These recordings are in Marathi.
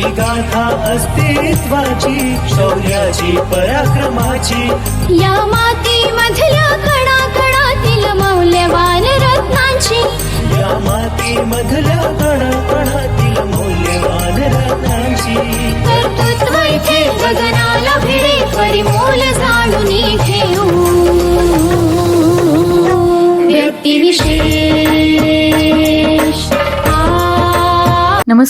ही गाथा अस्तित्वाची शौर्याची पराक्रमाची. या मातीमधल्या कणा कणातील मौल्यवान रत्नांची. या माती मधल्या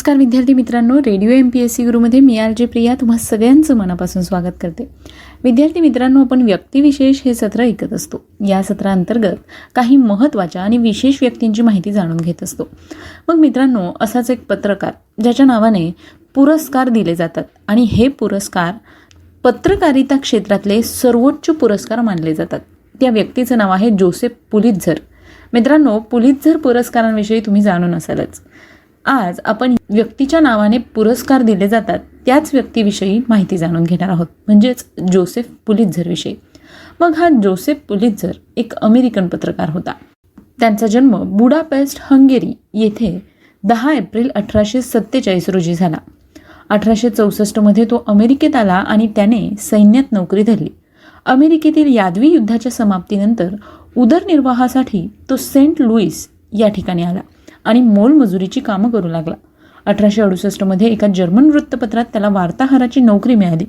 नमस्कार विद्यार्थी मित्रांनो radio M P S C गुरुमध्ये मी आर जे प्रिया तुम्हा सगळ्यांचं मनापासून स्वागत करते. विद्यार्थी मित्रांनो आपण व्यक्तिविशेष हे सत्र ऐकत असतो. या सत्रांतर्गत काही महत्त्वाच्या आणि विशेष व्यक्तींची माहिती जाणून घेत असतो. मग मित्रांनो असाच एक पत्रकार ज्याच्या नावाने पुरस्कार दिले जातात आणि हे पुरस्कार पत्रकारिता क्षेत्रातले सर्वोच्च पुरस्कार मानले जातात. त्या व्यक्तीचं नाव आहे जोसेफ पुलितझर. मित्रांनो पुलितझर पुरस्कारांविषयी तुम्ही जाणून असालच. आज आपण व्यक्तीच्या नावाने पुरस्कार दिले जातात त्याच व्यक्तीविषयी माहिती जाणून घेणार आहोत. म्हणजेच जोसेफ पुलितझरविषयी. मग हा जोसेफ पुलितझर एक अमेरिकन पत्रकार होता. त्यांचा जन्म बुडापेस्ट हंगेरी येथे दहा एप्रिल अठराशे सत्तेचाळीस रोजी झाला. अठराशे चौसष्टमध्ये तो अमेरिकेत आला आणि त्याने सैन्यात नोकरी धरली. अमेरिकेतील यादवी युद्धाच्या समाप्तीनंतर उदरनिर्वाहासाठी तो सेंट लुईस या ठिकाणी आला. आणि मोलमजुरीची कामं करू लागला. अठराशे अडुसष्टमध्ये एका जर्मन वृत्तपत्रात त्याला वार्ताहराची नोकरी मिळाली.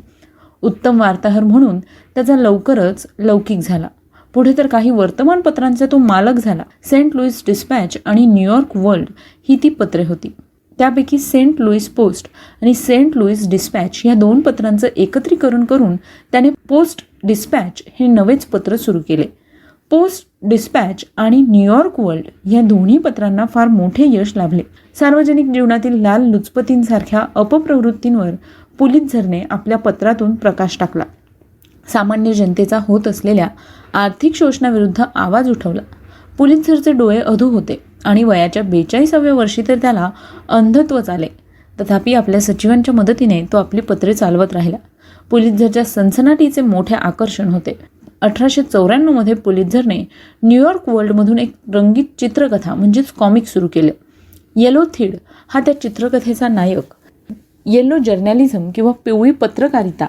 उत्तम वार्ताहर म्हणून त्याचा लवकरच लौकिक झाला. पुढे तर काही वर्तमानपत्रांचा तो मालक झाला. सेंट लुईस डिस्पॅच आणि न्यूयॉर्क वर्ल्ड ही ती पत्रे होती. त्यापैकी सेंट लुईस पोस्ट आणि सेंट लुईस डिस्पॅच या दोन पत्रांचं एकत्रीकरण करून त्याने पोस्ट डिस्पॅच हे नवेच पत्र सुरू केले. पोस्ट डिस्पॅच आणि न्यूयॉर्क वर्ल्ड या दोन्ही पत्रांना फार मोठे यश लाभले. सार्वजनिक जीवनातील लाल लुचपतींसारख्या अपप्रवृत्तींवर पुलितझरने आपल्या पत्रातून प्रकाश टाकला. सामान्य जनतेचा होत असलेल्या आर्थिक शोषणाविरुद्ध आवाज उठवला. पुलितझरचे डोळे अधू होते आणि वयाच्या बेचाळीसाव्या वर्षी तर त्याला अंधत्वच आले. तथापि आपल्या सचिवांच्या मदतीने तो आपली पत्रे चालवत राहिला. पुलितझरच्या सनसनाटीचे मोठे आकर्षण होते. अठराशे चौऱ्याण्णवमध्ये पुलितझरने न्यूयॉर्क वर्ल्डमधून एक रंगीत चित्रकथा म्हणजेच कॉमिक सुरू केले. येलो थीड हा त्या चित्रकथेचा नायक. येल्लो जर्नॅलिझम किंवा पिवळी पत्रकारिता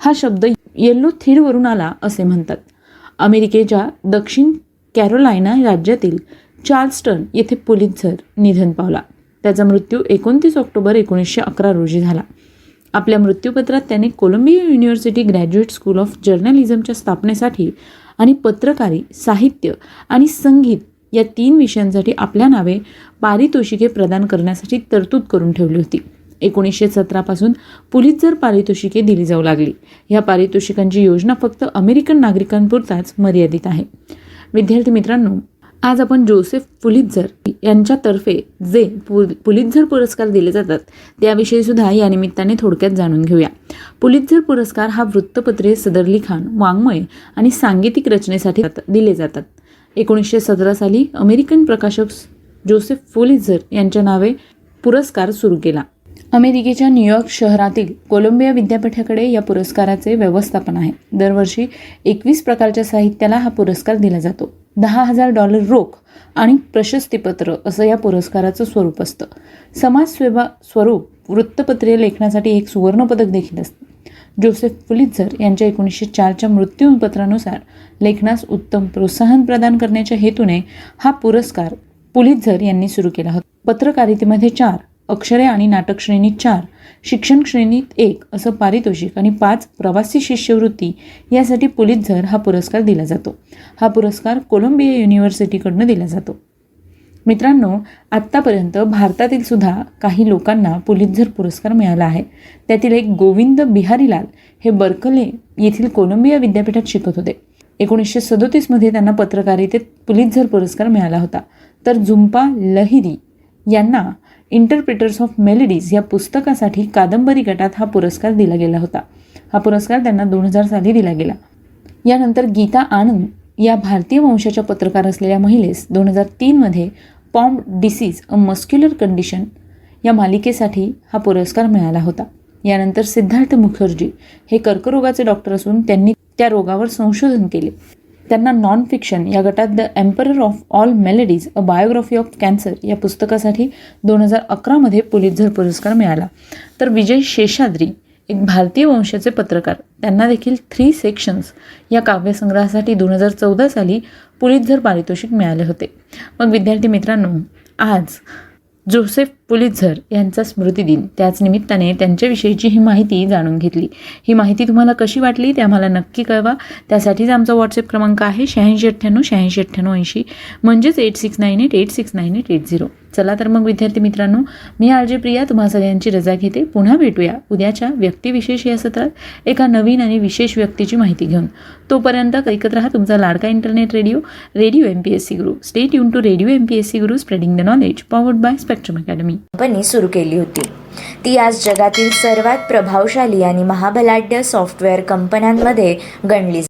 हा शब्द येल्लो थीडवरून आला असे म्हणतात. अमेरिकेच्या दक्षिण कॅरोलायना राज्यातील चार्ल्स्टन येथे पुलितझर निधन पावला. त्याचा मृत्यू एकोणतीस ऑक्टोबर एकोणीसशे अकरा रोजी झाला. आपल्या मृत्यूपत्रात त्याने Columbia University graduate school of जर्नलिझमच्या स्थापनेसाठी आणि पत्रकारी साहित्य आणि संगीत या तीन विषयांसाठी आपल्या नावे पारितोषिके प्रदान करण्यासाठी तरतूद करून ठेवली होती. एकोणीसशे सतरापासून पुलितझर पारितोषिके दिली जाऊ लागली. ह्या पारितोषिकांची योजना फक्त अमेरिकन नागरिकांपुरताच मर्यादित आहे. विद्यार्थी मित्रांनो आज आपण जोसेफ पुलितझर यांच्यातर्फे जे पु पुलितझर पुरस्कार दिले जातात त्याविषयी सुद्धा या निमित्ताने थोडक्यात जाणून घेऊया. पुलितझर पुरस्कार हा वृत्तपत्रे सदरलिखाण वाङ्मय आणि सांगीतिक रचनेसाठी दिले जातात. एकोणीसशे सतरा साली अमेरिकन प्रकाशक जोसेफ पुलितझर यांच्या नावे पुरस्कार सुरू केला. अमेरिकेच्या न्यूयॉर्क शहरातील कोलंबिया विद्यापीठाकडे या पुरस्काराचे व्यवस्थापन आहे. दरवर्षी एकवीस प्रकारच्या साहित्याला हा पुरस्कार दिला जातो. दहा हजार डॉलर रोख आणि प्रशस्तीपत्र असं या पुरस्काराचं स्वरूप असतं. समाजसेवा स्वरूप वृत्तपत्रीय लेखनासाठी एक सुवर्णपदक देखील असतं. जोसेफ पुलिझर यांच्या एकोणीसशे चारच्या मृत्यूपत्रानुसार लेखनास उत्तम प्रोत्साहन प्रदान करण्याच्या हेतूने हा पुरस्कार पुलिझर यांनी सुरू केला होता. पत्रकारितेमध्ये चार अक्षरे आणि नाटक श्रेणीत चार शिक्षण श्रेणीत एक असं पारितोषिक आणि पाच प्रवासी शिष्यवृत्ती यासाठी पुलितझर हा पुरस्कार दिला जातो. हा पुरस्कार कोलंबिया युनिव्हर्सिटीकडनं दिला जातो. मित्रांनो आत्तापर्यंत भारतातील सुद्धा काही लोकांना पुलितझर पुरस्कार मिळाला आहे. त्यातील एक गोविंद बिहारीलाल हे बर्कले येथील कोलंबिया विद्यापीठात शिकत होते. एकोणीसशे सदोतीसमध्ये त्यांना पत्रकारितेत पुलितझर पुरस्कार मिळाला होता. तर झुंपा लहिरी यांना इंटरप्रिटर्स ऑफ मेलडीज या पुस्तकासाठी कादंबरी गटात हा पुरस्कार दिला गेला होता. हा पुरस्कार त्यांना दोन हजार साली दिला गेला. यानंतर गीता आनंद या भारतीय वंशाच्या पत्रकार असलेल्या महिलेस दोन हजार तीनमध्ये Pompe disease a muscular condition या मालिकेसाठी हा पुरस्कार मिळाला होता. यानंतर सिद्धार्थ मुखर्जी हे कर्करोगाचे डॉक्टर असून त्यांनी त्या रोगावर संशोधन केले. त्यांना नॉन फिक्शन या गटात the emperor of all maladies a biography of cancer या पुस्तकासाठी दोन हजार अकरामध्ये पुलितझर पुरस्कार मिळाला. तर विजय शेषाद्री एक भारतीय वंशाचे पत्रकार त्यांना देखील थ्री सेक्शन्स या काव्यसंग्रहासाठी दोन हजार चौदा साली पुलितझर पारितोषिक मिळाले होते. मग विद्यार्थी मित्रांनो आज जोसेफ पुलिझर यांचा स्मृतिदिन त्याच निमित्ताने त्यांच्याविषयीची ही माहिती जाणून घेतली. ही माहिती तुम्हाला कशी वाटली ते आम्हाला नक्की कळवा. त्यासाठीच आमचा व्हॉट्सअप क्रमांक आहे शहाऐंशी अठ्ठ्याण्णव शहाऐंशी अठ्ठ्याण्णव ऐंशी. म्हणजेच eight six nine eight eight six nine eight eight zero चला तर मग विद्यार्थी मित्रांनो मी आर जे प्रिया तुम्हा सगळ्यांची रजा घेते. पुन्हा भेटूया उद्याच्या व्यक्तिविशेष या सत्रात एका नवीन आणि विशेष व्यक्तीची माहिती घेऊन. तोपर्यंत ऐकत राहा तुमचा लाडका internet radio radio M P S C Guru. Stay युन to radio M P S C Guru spreading the knowledge powered by Spectrum Academy company सुरू केली होती. ती आज जगातील सर्वात प्रभावशाली आणि महाबलाढ्य सॉफ्टवेअर कंपन्यांमध्ये गणली